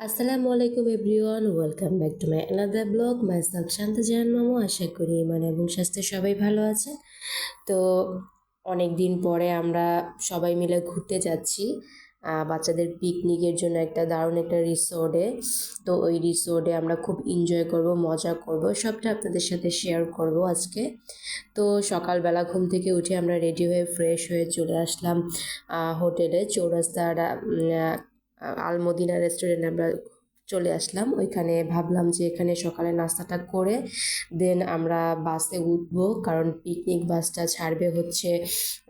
আসসালামু আলাইকুম everyone, welcome back to my another blog. Myself Shanta Jahan Mamu, আশা করি ইমান এবং স্বাস্থ্য সবাই ভালো আছে। তো অনেক দিন পরে আমরা সবাই মিলে ঘুরতে যাচ্ছি বাচ্চাদের পিকনিকের জন্য একটা দারুণ একটা রিসোর্টে তো ওই রিসোর্টে আমরা খুব এনজয় করব, মজা করব, সবটা আপনাদের সাথে শেয়ার করব আজকে। তো সকালবেলা ঘুম থেকে উঠে আমরা রেডি হয়ে ফ্রেশ হয়ে চলে আসলাম হোটেলে চৌরাস্তার আলমদিনা রেস্টুরেন্টে আমরা চলে আসলাম। ওইখানে ভাবলাম যে এখানে সকালে নাস্তাটা করে দেন আমরা বাসে উঠবো কারণ পিকনিক বাসটা ছাড়বে হচ্ছে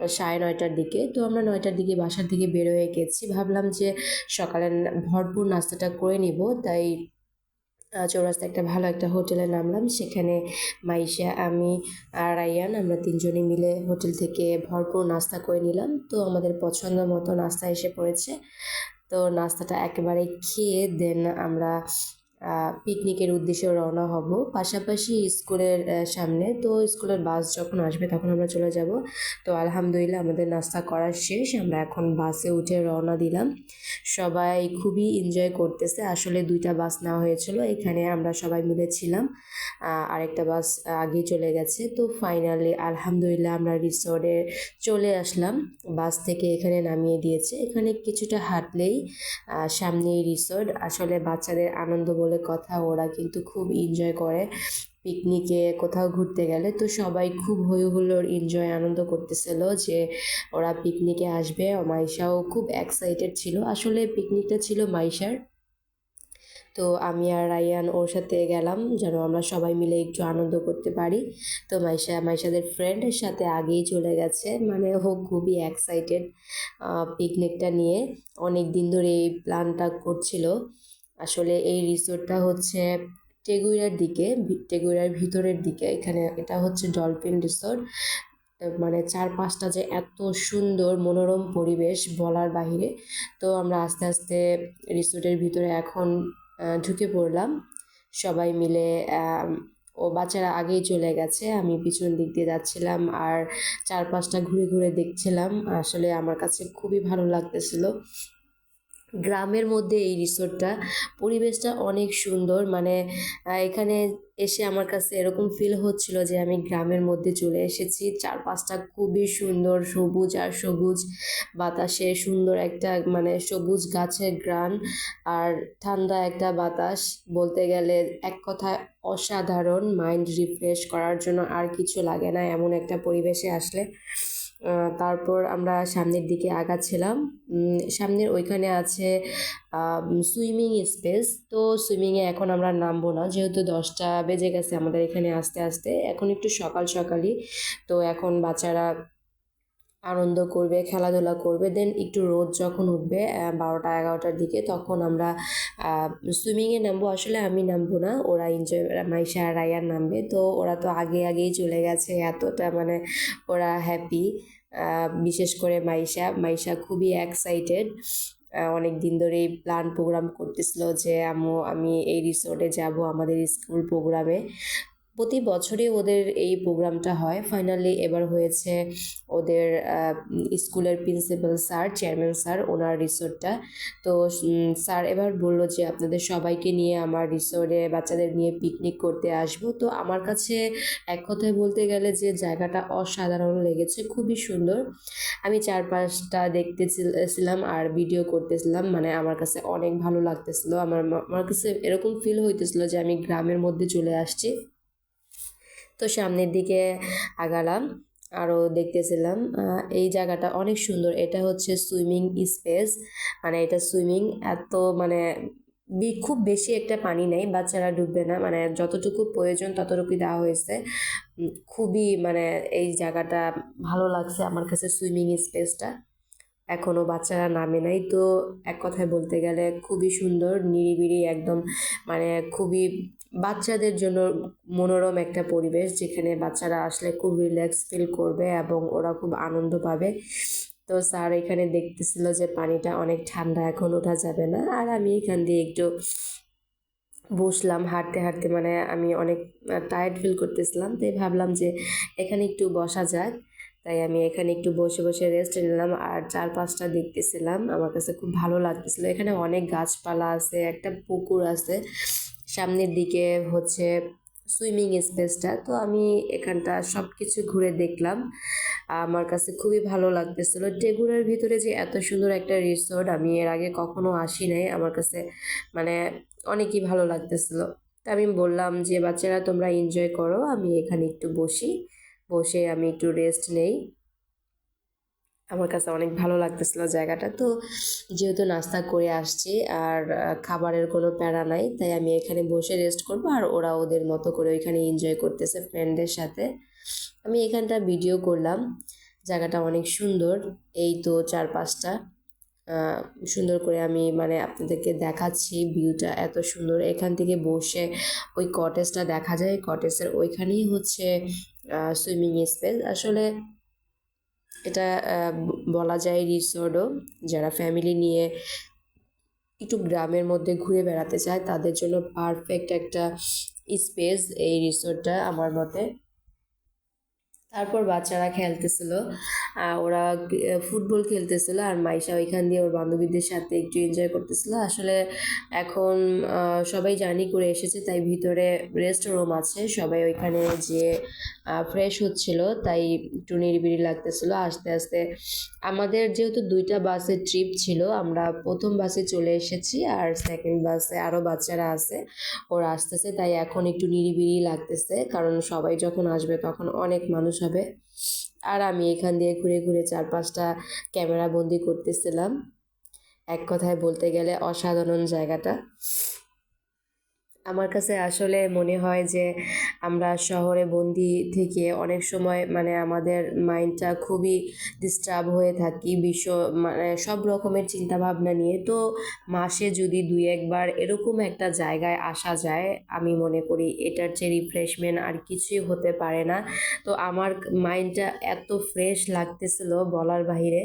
সাড়ে নয়টার দিকে। তো আমরা নয়টার দিকে বাসার দিকে বের হয়ে গেছি। ভাবলাম যে সকালে ভরপুর নাস্তাটা করে নিব। তাই আহ, চৌরাস্তায় একটা ভালো একটা হোটেলে নামলাম। সেখানে মাইশা আমি আর রায়ান আমরা তিনজনে মিলে হোটেল থেকে ভরপুর নাস্তা করে নিলাম। তো আমাদের পছন্দ মতো নাস্তা এসে পড়েছে। তো নাস্তাটা একেবারে খেয়ে দেন আমরা পিকনিকের উদ্দেশ্যে রওনা হব। পাশাপাশি স্কুলের সামনে তো স্কুলের বাস যখন আসবে তখন আমরা চলে যাব। তো আলহামদুলিল্লাহ আমাদের নাস্তা করা শেষ, আমরা এখন বাসে উঠে রওনা দিলাম। সবাই খুবই এনজয় করতেছে, আসলে দুইটা বাস নেওয়া হয়েছিল, এখানে আমরা সবাই মিলে ছিলাম। আরেকটা বাস আগেই চলে গেছে। তো ফাইনালি আলহামদুলিল্লাহ আমরা রিসোর্টে চলে আসলাম। বাস থেকে এখানে নামিয়ে দিয়েছে। এখানে কিছুটা হাঁটলেই সামনেই রিসোর্ট আসলে বাচ্চাদের আনন্দ বলে কথা, ওরা কিন্তু খুব এনজয় করে পিকনিকে কোথাও ঘুরতে গেলে। তো সবাই খুব হই হুল্লোড় এনজয় আনন্দ করতেছিল যে ওরা পিকনিকে আসবে। মাইশাও খুব এক্সাইটেড ছিল। আসলে পিকনিকটা ছিল মাইশার। তো আমি আর রায়ান ওর সাথে গেলাম যেন আমরা সবাই মিলে একটু আনন্দ করতে পারি। তো মাইশা, মাইশাদের ফ্রেন্ডের সাথে আগেই চলে গেছে। মানে ও খুবই এক্সাইটেড পিকনিকটা নিয়ে। অনেক দিন ধরে এই প্ল্যানটা করছিল। আসলে এই রিসোর্টটা হচ্ছে টেগুইরার দিকে টেগুইরার ভিতরের দিকে। এখানে এটা হচ্ছে ডলফিন রিসোর্ট মানে চারপাশটা যে এত সুন্দর, মনোরম পরিবেশ বলার বাহিরে। তো আমরা আস্তে আস্তে রিসোর্টের ভিতরে এখন ঢুকে পড়লাম। সবাই মিলে ও বাচ্চারা আগেই চলে গেছে। আমি পিছন দিক দিয়ে যাচ্ছিলাম আর চারপাশটা ঘুরে ঘুরে দেখছিলাম। আসলে আমার কাছে খুবই ভালো লাগতেছিল। গ্রামের মধ্যে এই রিসোর্টটা। পরিবেশটা অনেক সুন্দর মানে এখানে এসে আমার কাছে এরকম ফিল হচ্ছিল যে আমি গ্রামের মধ্যে চলে এসেছি। চারপাশটা খুবই সুন্দর, সবুজ আর সবুজ বাতাসে, সুন্দর একটা মানে সবুজ গাছের গ্রান আর ঠান্ডা একটা বাতাস। বলতে গেলে এক কথায় অসাধারণ মাইন্ড রিফ্রেশ করার জন্য আর কিছু লাগে না, এমন একটা পরিবেশে আসলে। তারপর আমরা সামনের দিকে আগাচ্ছিলাম। সামনের ওইখানে আছে সুইমিং স্পেস। তো সুইমিংয়ে এখন আমরা নামবো না, যেহেতু দশটা বেজে গেছে আমাদের এখানে আস্তে আস্তে। এখন একটু সকাল সকালই। তো এখন বাচ্চারা আনন্দ করবে, খেলাধুলা করবে। দেন একটু রোদ যখন উঠবে বারোটা, এগারোটার দিকে, তখন আমরা সুইমিংয়ে নামবো। আসলে আমি নামবো না, ওরা এনজয় মাইশা রায়ান নামবে। তো ওরা তো আগে আগেই চলে গেছে, এতটা মানে ওরা হ্যাপি বিশেষ করে মাইশা। মাইশা খুবই এক্সাইটেড অনেক দিন ধরে এই প্ল্যান প্রোগ্রাম করতেছিল যে আমি এই রিসোর্টে যাব, আমাদের স্কুল প্রোগ্রামে প্রতি বছরই ওদের এই প্রোগ্রামটা হয়। ফাইনালি এবার হয়েছে ওদের স্কুলের প্রিন্সিপাল স্যার চেয়ারম্যান স্যার, ওনার রিসোর্টটা। তো স্যার এবার বলল যে, আপনাদের সবাইকে নিয়ে আমার রিসোর্টে বাচ্চাদের নিয়ে পিকনিক করতে আসব। তো আমার কাছে এক কথায় বলতে গেলে যে, জায়গাটা অসাধারণ লেগেছে, খুবই সুন্দর। আমি চারপাশটা দেখতেছিলাম আর ভিডিও করতেছিলাম মানে আমার কাছে অনেক ভালো লাগতেছিল। আমার আমার কাছে এরকম ফিল হইতেছিল যে, আমি গ্রামের মধ্যে চলে আসছি। তো সামনের দিকে আগালাম আরও দেখতেছিলাম এই জায়গাটা অনেক সুন্দর। এটা হচ্ছে সুইমিং স্পেস। মানে এটা সুইমিং, এত মানে খুব বেশি একটা পানি নেই, বাচ্চারা ডুববে না। মানে যতটুকু প্রয়োজন ততটুকুই দেওয়া হয়েছে। খুবই মানে এই জায়গাটা ভালো লাগছে আমার কাছে সুইমিং স্পেসটা। এখনও বাচ্চারা নামে নাই, তো এক কথায় বলতে গেলে খুবই সুন্দর, নিরিবিলি, একদম মানে খুবই বাচ্চাদের জন্য মনোরম একটা পরিবেশ যেখানে বাচ্চারা আসলে খুব রিল্যাক্স ফিল করবে এবং ওরা খুব আনন্দ পাবে। তো স্যার এখানে দেখতেছিল যে পানিটা অনেক ঠান্ডা, এখন ওঠা যাবে না। আর আমি এখান দিয়ে একটু বসলাম হাঁটতে হাঁটতে মানে আমি অনেক টায়ার্ড ফিল করতেছিলাম। তাই ভাবলাম যে এখানে একটু বসা যাক। তাই আমি এখানে একটু বসে বসে রেস্ট নিলাম। আর চারপাশটা দেখতেছিলাম। আমার কাছে খুব ভালো লাগতেছিল। এখানে অনেক গাছপালা আছে, একটা পুকুর আছে। সামনের দিকে হচ্ছে সুইমিং স্পেসটা। তো আমি এখানটা সব কিছু ঘুরে দেখলাম। আমার কাছে খুবই ভালো লাগতেছিল। টেগুরার ভিতরে যে এত সুন্দর একটা রিসোর্ট আমি এর আগে কখনো আসি নাই, আমার কাছে মানে অনেকই ভালো লাগতেছিল। তা আমি বললাম যে, বাচ্চারা, তোমরা এনজয় করো, আমি এখানে একটু বসি। বসে আমি একটু রেস্ট নেই। আমার কাছে অনেক ভালো লাগতেছিল জায়গাটা। তো যেহেতু নাস্তা করে আসছি আর খাবারের কোনো প্যারা নাই, তাই আমি এখানে বসে রেস্ট করব আর ওরা ওদের মতো করে ওইখানে এনজয় করতেছে ফ্রেন্ডদের সাথে। আমি এখানটা ভিডিও করলাম, জায়গাটা অনেক সুন্দর, এই তো চার পাঁচটা সুন্দর করে আমি মানে আপনাদেরকে দেখাচ্ছি ভিউটা এত সুন্দর। এখান থেকে বসে ওই কটেজটা দেখা যায় কটেজের ওইখানেই হচ্ছে সুইমিং স্পেস আসলে এটা বলা যায় রিসর্টও। যারা ফ্যামিলি নিয়ে একটু গ্রামের মধ্যে ঘুরে বেড়াতে চায়, তাদের জন্য পারফেক্ট একটা স্পেস এই রিসোর্টটা আমার মতে। তারপর বাচ্চারা খেলতেছিল ওরা ফুটবল খেলতেছিল আর মাইশা ওইখান দিয়ে ওর বান্ধবীদের সাথে একটু এনজয় করতেছিল। আসলে এখন সবাই জার্নি করে এসেছে, তাই ভিতরে রেস্ট রুম আছে। সবাই ওইখানে যে ফ্রেশ হচ্ছিল, তাই একটু নিরিবিড়ি লাগতেছিল। আস্তে আস্তে আমাদের যেহেতু দুইটা বাসের ট্রিপ ছিল, আমরা প্রথম বাসে চলে এসেছি আর সেকেন্ড বাসে আরও বাচ্চারা আছে, ওরা আসতেছে, তাই এখন একটু নিরিবিড়ি লাগতেছে। কারণ সবাই যখন আসবে তখন অনেক মানুষ হবে। আর আমি এখান দিয়ে ঘুরে ঘুরে চার পাঁচটা ক্যামেরা বন্দি করতেছিলাম। এক কথায় বলতে গেলে অসাধারণ জায়গাটা। আমার কাছে আসলে মনে হয় যে আমরা শহরে বন্দি থেকে অনেক সময় মানে আমাদের মাইন্ডটা খুবই ডিস্টার্ব হয়ে থাকি, বিশ্ব মানে সব রকমের চিন্তাভাবনা নিয়ে। তো মাসে যদি দুই একবার এরকম একটা জায়গায় আসা যায়, আমি মনে করি এটার যে রিফ্রেশমেন্ট আর কিছুই হতে পারে না। তো আমার মাইন্ডটা এত ফ্রেশ লাগতেছিল বলার বাহিরে,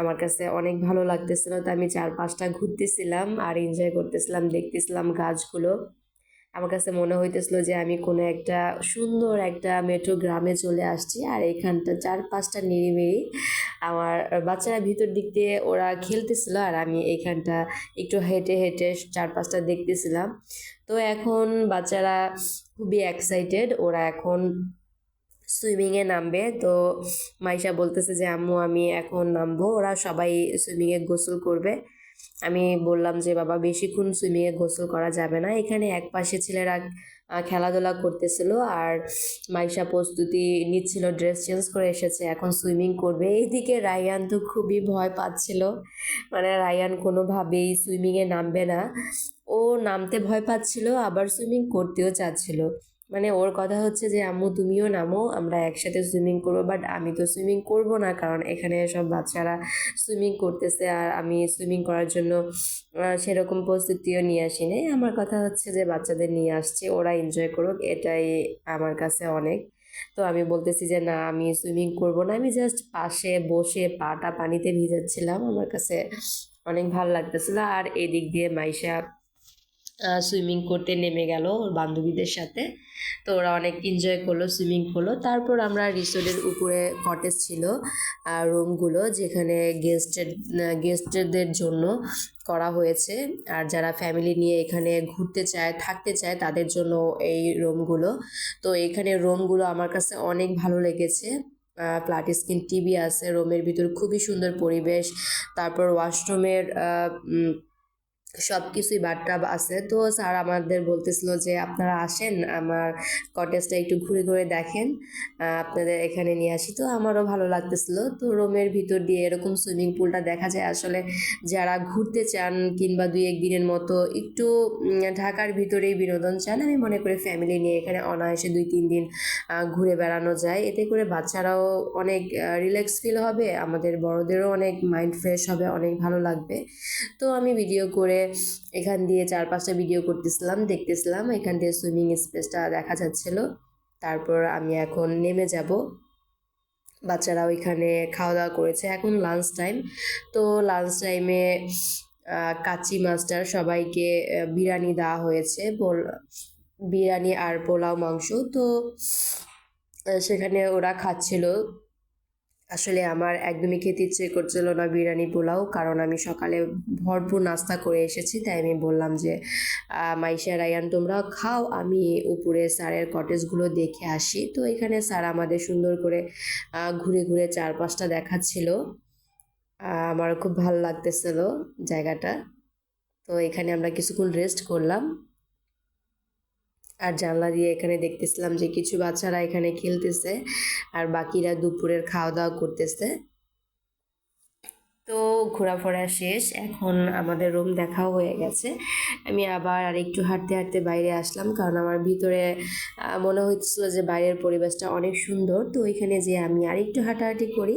আমার কাছে অনেক ভালো লাগতেছিল। তো আমি চার পাঁচটা ঘুরতেছিলাম আর এনজয় করতেছিলাম, দেখতেছিলাম গাছগুলো। আমার কাছে মনে হইতেছিল যে আমি কোনো একটা সুন্দর একটা মেট্রো গ্রামে চলে আসছি আর এখানটা চার পাঁচটা নিরিবিড়ি আমার বাচ্চারা ভিতর দিক দিয়ে ওরা খেলতেছিল আর আমি এইখানটা একটু হেঁটে হেঁটে চার পাঁচটা দেখতেছিলাম। তো এখন বাচ্চারা খুবই এক্সাইটেড ওরা এখন সুইমিংয়ে নামবে। তো মাইশা বলতেছে যে, আম্মু, আমি এখন নামবো। ওরা সবাই সুইমিংয়ে গোসল করবে। আমি বললাম যে, বাবা, বেশিক্ষণ সুইমিংয়ে গোসল করা যাবে না। এখানে এক পাশে ছেলেরা খেলাধুলা করতেছিল আর মাইশা প্রস্তুতি নিচ্ছিল ড্রেস চেঞ্জ করে এসেছে, এখন সুইমিং করবে। এইদিকে রায়ান তো খুবই ভয় পাচ্ছিল। মানে রায়ান কোনোভাবেই সুইমিংয়ে নামবে না। ও নামতে ভয় পাচ্ছিল, আবার সুইমিং করতেও চাচ্ছিল। মানে ওর কথা হচ্ছে যে, আম্মু, তুমিও নামো, আমরা একসাথে সুইমিং করব বাট আমি তো সুইমিং করব না, কারণ এখানে সব বাচ্চারা সুইমিং করতেছে আর আমি সুইমিং করার জন্য সেরকম প্রস্তুতিও নিয়ে আসি নাই আমার কথা হচ্ছে যে, বাচ্চাদের নিয়ে আসছে, ওরা এনজয় করুক, এটাই আমার কাছে অনেক। তো আমি বলতেছি যে, না, আমি সুইমিং করব না। আমি জাস্ট পাশে বসে পাটা পানিতে ভিজাচ্ছিলাম, আমার কাছে অনেক ভালো লাগতেছিল। আর এদিক দিয়ে মাইশা সুইমিং করতে নেমে গেল ওর বান্ধবীদের সাথে। তো ওরা অনেক এনজয় করল সুইমিং করল। তারপর আমরা রিসোর্টের উপরে কটেজ ছিল রুমগুলো যেখানে গেস্টের গেস্টদের জন্য করা হয়েছে। আর যারা ফ্যামিলি নিয়ে এখানে ঘুরতে চায়, থাকতে চায় তাদের জন্য এই রুমগুলো তো এখানে রুমগুলো আমার কাছে অনেক ভালো লেগেছে। ফ্ল্যাট স্ক্রিন টিভি আছে রুমের ভিতর খুবই সুন্দর পরিবেশ। তারপর ওয়াশরুমের সব কিছুই বাথটাব আছে। তো স্যার আমাদের বলতেছিল যে, আপনারা আসেন, আমার কটেজটা একটু ঘুরে ঘুরে দেখেন আপনাদের এখানে নিয়ে আসি। তো আমারও ভালো লাগতেছিল। তো রুমের ভিতর দিয়ে এরকম সুইমিং পুলটা দেখা যায়। আসলে যারা ঘুরতে চান কিংবা দুই এক দিনের মতো একটু ঢাকার ভিতরেই বিনোদন চান, আমি মনে করি ফ্যামিলি নিয়ে এখানে অনায়াসে দুই, তিন দিন ঘুরে বেড়ানো যায়। এতে করে বাচ্চারাও অনেক রিল্যাক্স ফিল হবে, আমাদের বড়দেরও অনেক মাইন্ড ফ্রেশ হবে, অনেক ভালো লাগবে। তো আমি ভিডিও করে এখান দিয়ে চার পাঁচটা ভিডিও করতেছিলাম, দেখতেছিলাম, এখান দিয়ে সুইমিং স্পেসটা দেখা যাচ্ছিল। তারপর আমি এখন নেমে যাব। বাচ্চারা ওইখানে খাওয়া দাওয়া করেছে। এখন লাঞ্চ টাইম তো লাঞ্চ টাইমে কাচি মাস্টার সবাইকে বিরিয়ানি দেওয়া হয়েছে। বিরিয়ানি আর পোলাও মাংস। তো সেখানে ওরা খাচ্ছিল। আসলে আমার একদমই খেতে ইচ্ছে করছিল না বিরিয়ানি পোলাও, কারণ আমি সকালে ভরপুর নাস্তা করে এসেছি, তাই আমি বললাম যে মাইশা, রায়ান, তোমরা খাও, আমি উপরে স্যারের কটেজগুলো দেখে আসি। তো এখানে স্যার আমাদের সুন্দর করে ঘুরে ঘুরে চারপাশটা দেখাচ্ছিল। আমার খুব ভালো লাগতেছিল জায়গাটা। তো এখানে আমরা কিছুক্ষণ রেস্ট করলাম। আর জানলা দিয়ে এখানে দেখতেছিলাম যে কিছু বাচ্চারা এখানে খেলতেছে আর বাকিরা দুপুরের খাওয়া দাওয়া করতেছে। তো ঘোরাফেরা শেষ, এখন আমাদের রুম দেখাও হয়ে গেছে। আমি আবার আর একটু হাঁটতে হাঁটতে বাইরে আসলাম কারণ আমার ভিতরে মনে হচ্ছিল যে বাইরের পরিবেশটা অনেক সুন্দর। তো ওইখানে যে আমি আর একটু হাঁটাহাঁটি করি।